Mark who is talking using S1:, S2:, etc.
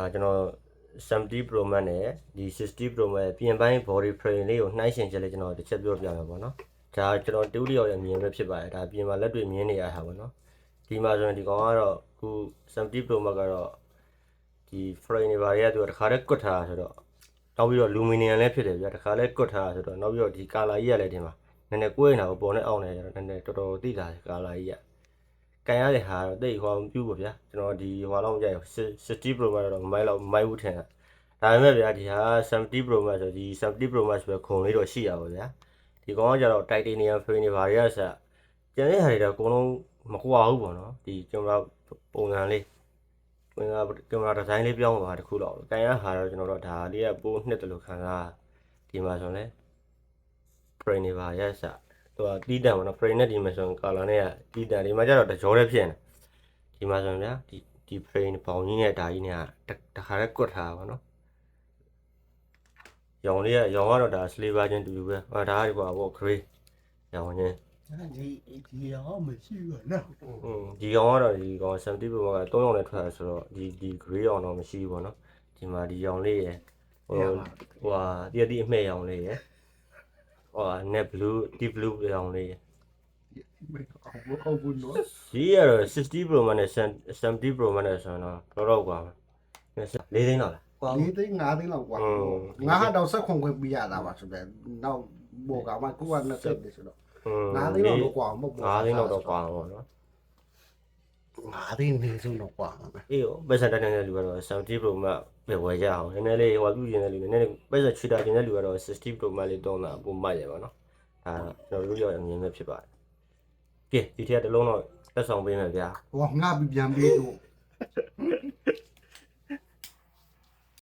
S1: ဒါကျွန်တော်70 Pro Max နဲ့ဒီ60 Pro Max ပြင်ပိုင်း body frame လေးကိုနှိုင်းယှဉ်ချက်လေးကျွန်တော်တစ်ချက်ပြောပြမယ်ပေါ့နော်ဒါကျွန်တော်တူးလျော်ရဲ့မြင်ပဲဖြစ်ပါတယ်ဒါပြင်မှာလက်တွေမြင်နေရတာပေါ့နော်ဒီမှာဆိုရင်ဒီကောင်ကတော့အခု70 Pro Max ကတော့ဒီ frame တွေဘာတွေကသူကတစ်ခါတည်းကွတ်ထားတာဆိုတော့နောက်ပြီးတော့ luminous လည်းဖြစ်တယ်ဗျာတစ်ခါလည်းကွတ်ထားတာဆိုတော့နောက်ပြီးတော့ဒီ color ကြီးကလည်းဒီမှာနည်းနည်းကွေးနေတာကိုပေါ်နဲ့အောက်နေကြတော့နည်းနည်းတော်တော်သိတာ color ကြီးက ကန်ရတဲ့ဟာတော့တိတ်ဟောမပြူပါဗျာကျွန်တော်ဒီဟွာလောက်မကြိုက်ဘူး60 Pro Max တော့မိုက်လောက်မိုက်ဘူးထင်တာဒါပေမဲ့ဗျာဒီဟာ70 Pro Max ဆိုဒီ70 Pro Max ပဲခုံလေးတော့ရှိရပါဗျာဒီကောင်ကကြတော့ titanium frame တွေဘာတွေကဆက်ကျန်တဲ့ဟာတွေတော့အကုန်လုံးမကွာဘူးပေါ့နော်ဒီကင်မရာပုံစံလေးကင်မရာကင်မရာဒီဇိုင်းလေးပြောင်းသွားတခုတော့ကန်ရဟာတော့ကျွန်တော်တို့ဒါလေးကပိုးနှစ်တလို့ခံစားဒီမှာဆိုရင်လေ frame တွေဘာရက်ဆက် သူကတီးတန်ပေါ့နော် frame နဲ့ဒီမှာဆိုရင် color နဲ့ကတီးတန်ဒီမှာကျတော့တကြောတဲ့ဖြစ်နေဒီမှာဆိုရင်ဗျာဒီဒီ frame ပေါင်ကြီးနဲ့ဒါကြီးနဲ့ကတခါတည်းကွတ်ထားတာပေါ့နော်ရောင်လေးကရောင်ကတော့ဒါ sliver ချင်းတူတူပဲဟာဒါကဒီကွာဟို gray ရောင်ချင်း
S2: ဒီဒီရောမရှိဘူးနော်
S1: อืมဒီရောင်ကတော့ဒီကောင်70 Pro က3ရောင်နဲ့ထွက်တာဆိုတော့ဒီဒီ gray ရောင်တော့မရှိဘူးပေါ့နော်ဒီမှာဒီရောင်လေးရယ်ဟိုဟိုဟာတည့်တည့်အမှဲ့ရောင်လေးရယ် ဟိုနဲ့ blue deep blue ရောင်လေး
S2: အော်အော်ဘူးနော်
S1: ဒီရတော့60 pro မှနဲ့70 pro မှနဲ့ဆိုတော့တော့တော့ကွာ၄သိန်းလော
S3: က်
S2: လားကွာ၄သိ
S1: န်း၅
S2: သိန်းလောက်ကွာငါဟာတော့ဆက်ခွန်ခွဲပြရတာပါဆိုတော့နောက်ဘောကမှကိုက20ပဲဆိုတော့၅သိန်းလောက်တော့ကွာမဟုတ်ဘူး
S1: ၅သိန်းလောက်တော့ကွာပေါ့နော်
S2: ငါးသိန်းနေဆုံးတော့ကွာ
S1: အေးဘယ်စတဲ့နေလူကတော့70 pro မှ ပဲဝယ်ကြအောင်နည်းနည်းလေးဟိုပြုရင်တဲ့လူနည်းနည်းပတ်စံချွေတာတင်တဲ့လူကတော့60 Pro Max လေးတုံးတာပုံမှတ်ရပါတော့ဒါကျွန်တော်တို့ရောအမြင်ပဲဖြစ်ပါတယ်ကဲဒီထက်တစ်လုံးတော့တက်ဆောင်ပေးမယ်ဗျာ
S2: ဟောငါပြန်ပြီးတော့